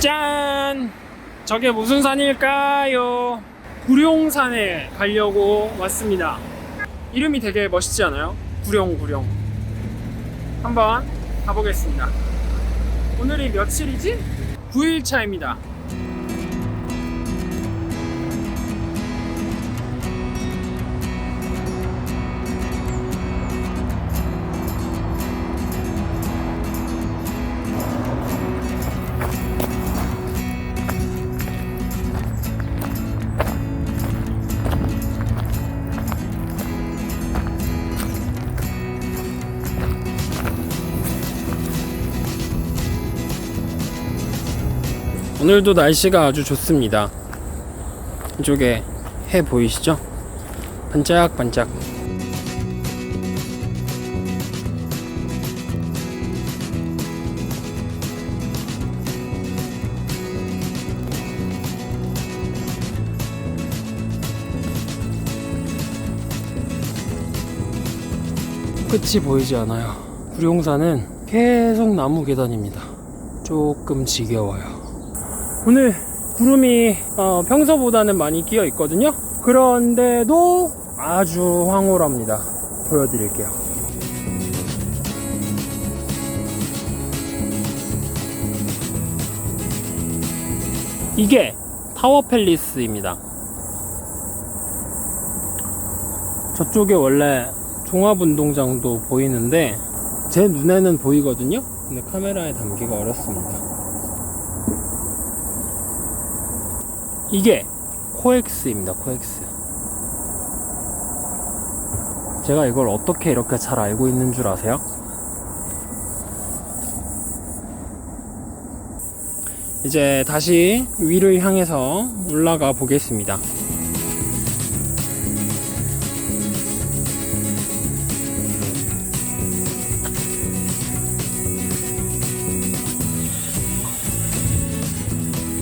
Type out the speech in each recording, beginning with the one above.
짠! 저게 무슨 산일까요? 구룡산에 가려고 왔습니다. 이름이 되게 멋있지 않아요? 구룡구룡. 한번 가보겠습니다. 오늘이 며칠이지? 9일차입니다. 오늘도 날씨가 아주 좋습니다. 이쪽에 해 보이시죠? 반짝반짝. 끝이 보이지 않아요. 구룡산은 계속 나무 계단입니다. 조금 지겨워요. 오늘 구름이 어, 평소보다는 많이 끼어 있거든요. 그런데도 아주 황홀합니다. 보여드릴게요. 이게 타워 팰리스입니다. 저쪽에 원래 종합운동장도 보이는데 제 눈에는 보이거든요. 근데 카메라에 담기가 어렵습니다. 이게 코엑스입니다. 코엑스. 제가 이걸 어떻게 이렇게 잘 알고 있는 줄 아세요? 이제 다시 위를 향해서 올라가 보겠습니다.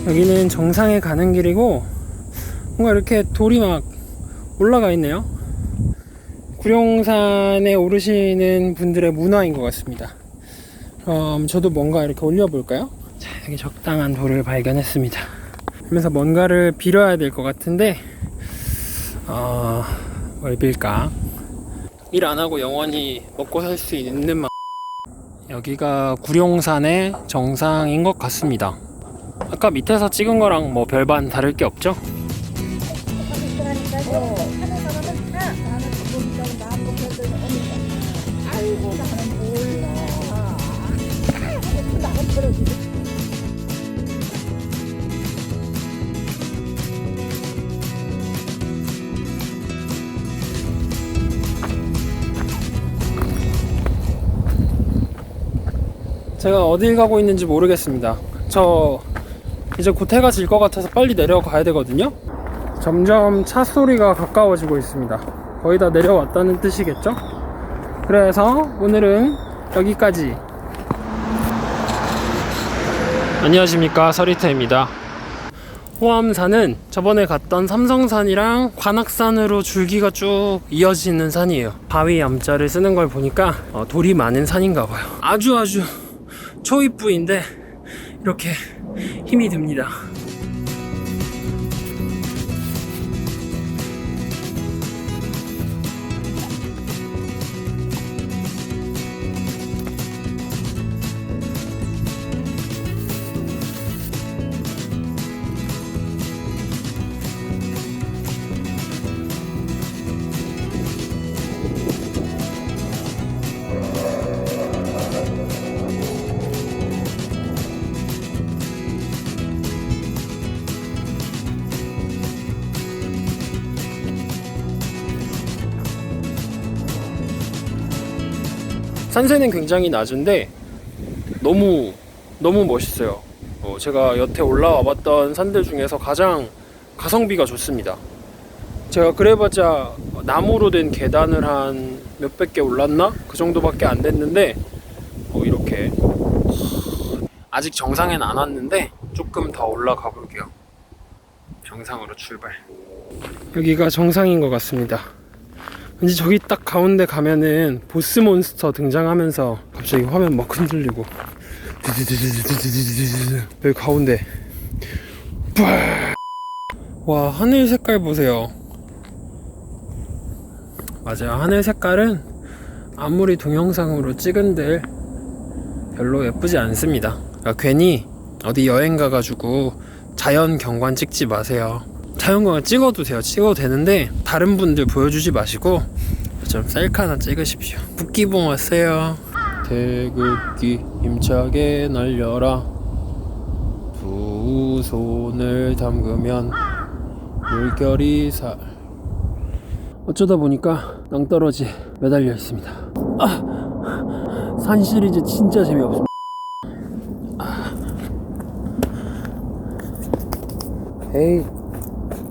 여기는 정상에 가는 길이고 뭔가 이렇게 돌이 막 올라가 있네요. 구룡산에 오르시는 분들의 문화인 것 같습니다. 그럼 저도 뭔가 이렇게 올려볼까요? 자, 여기 적당한 돌을 발견했습니다. 그러면서 뭔가를 빌어야 될 것 같은데, 어, 뭘 빌까? 일 안 하고 영원히 먹고 살 수 있는 마... 여기가 구룡산의 정상인 것 같습니다. 아까 밑에서 찍은 거랑 뭐 별반 다를 게 없죠? 제가 어딜 가고 있는지 모르겠습니다. 저 이제 곧 해가 질 것 같아서 빨리 내려가야 되거든요. 점점 차 소리가 가까워지고 있습니다. 거의 다 내려왔다는 뜻이겠죠? 그래서 오늘은 여기까지. 안녕하십니까 서리태입니다. 호암산은 저번에 갔던 삼성산이랑 관악산으로 줄기가 쭉 이어지는 산이에요. 바위 암자를 쓰는 걸 보니까 어, 돌이 많은 산인가 봐요. 아주 아주 초입부인데 이렇게 힘이 듭니다. 산세는 굉장히 낮은데 너무 너무 멋있어요. 어, 제가 여태 올라와 봤던 산들 중에서 가장 가성비가 좋습니다. 제가 그래봤자 나무로 된 계단을 한 몇백 개 올랐나? 그 정도밖에 안 됐는데 어, 이렇게 아직 정상엔 안 왔는데 조금 더 올라가 볼게요. 정상으로 출발. 여기가 정상인 것 같습니다. 왠지 저기 딱 가운데 가면은 보스 몬스터 등장하면서 갑자기 화면 막 흔들리고. 여기 가운데. 와 하늘 색깔 보세요. 맞아요. 하늘 색깔은 아무리 동영상으로 찍은들 별로 예쁘지 않습니다. 그러니까 괜히 어디 여행 가가지고 자연 경관 찍지 마세요 자연 경관 찍어도 돼요. 찍어도 되는데 다른 분들 보여주지 마시고 좀 셀카 하나 찍으십시오. 북기봉 왔어요 태극기 힘차게 날려라. 두 손을 담그면 물결이 살. 어쩌다 보니까 낭떠러지 매달려 있습니다. 아, 산 시리즈 진짜 재미없습니다. 아. 에이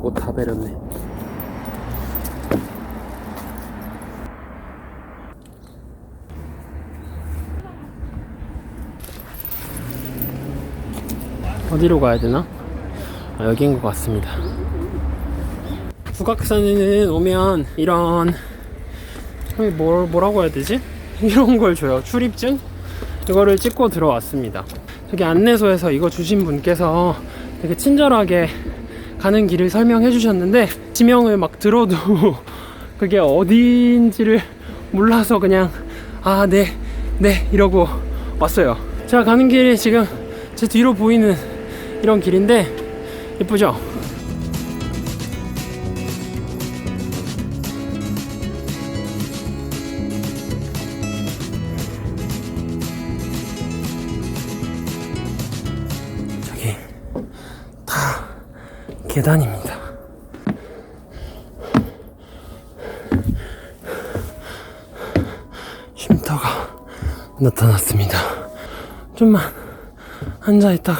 옷다 베렸네 어디로 가야 되나? 아, 여기인 것 같습니다. 북악산에는 오면 이런 뭘 뭐라고 해야 되지? 이런 걸 줘요. 출입증? 이거를 찍고 들어왔습니다. 저기 안내소에서 이거 주신 분께서 되게 친절하게 가는 길을 설명해 주셨는데 지명을 막 들어도 그게 어디인지를 몰라서 그냥 아, 네, 네 이러고 왔어요. 제가 가는 길이 지금 제 뒤로 보이는 이런 길인데 예쁘죠? 계단입니다. 쉼터가 나타났습니다. 좀만 앉아 있다가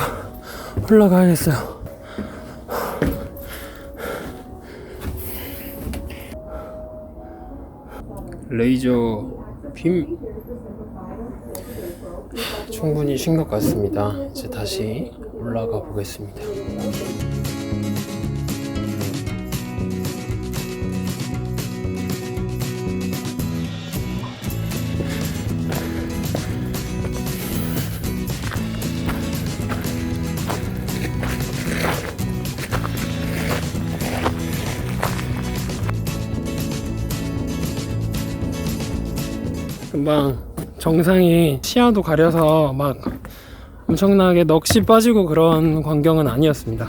올라가야겠어요. 레이저 빔 충분히 쉰 것 같습니다. 이제 다시 올라가 보겠습니다. 금방 정상이 시야도 가려서 막 엄청나게 넋이 빠지고 그런 광경은 아니었습니다.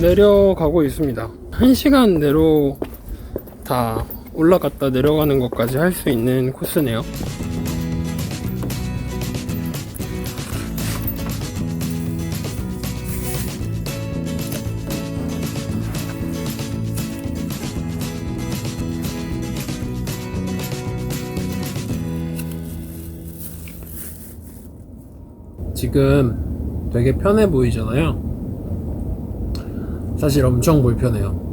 내려가고 있습니다. 한 시간 내로 다 올라갔다 내려가는 것까지 할 수 있는 코스네요. 지금 되게 편해 보이잖아요. 사실 엄청 불편해요.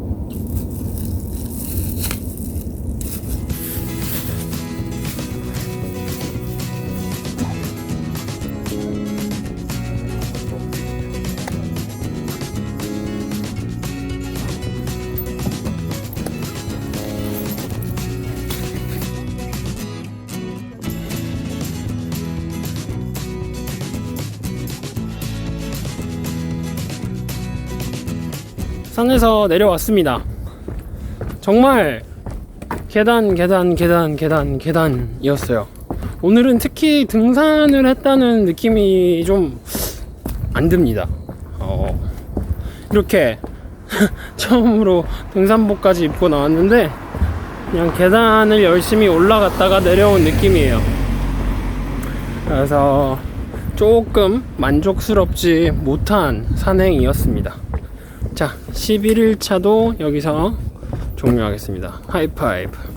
산에서 내려왔습니다. 정말 계단, 계단, 계단, 계단, 계단이었어요. 오늘은 특히 등산을 했다는 느낌이 좀 안 듭니다. 어, 이렇게 처음으로 등산복까지 입고 나왔는데 그냥 계단을 열심히 올라갔다가 내려온 느낌이에요. 그래서 조금 만족스럽지 못한 산행이었습니다. 자, 11일차도 여기서 종료하겠습니다. 하이파이브.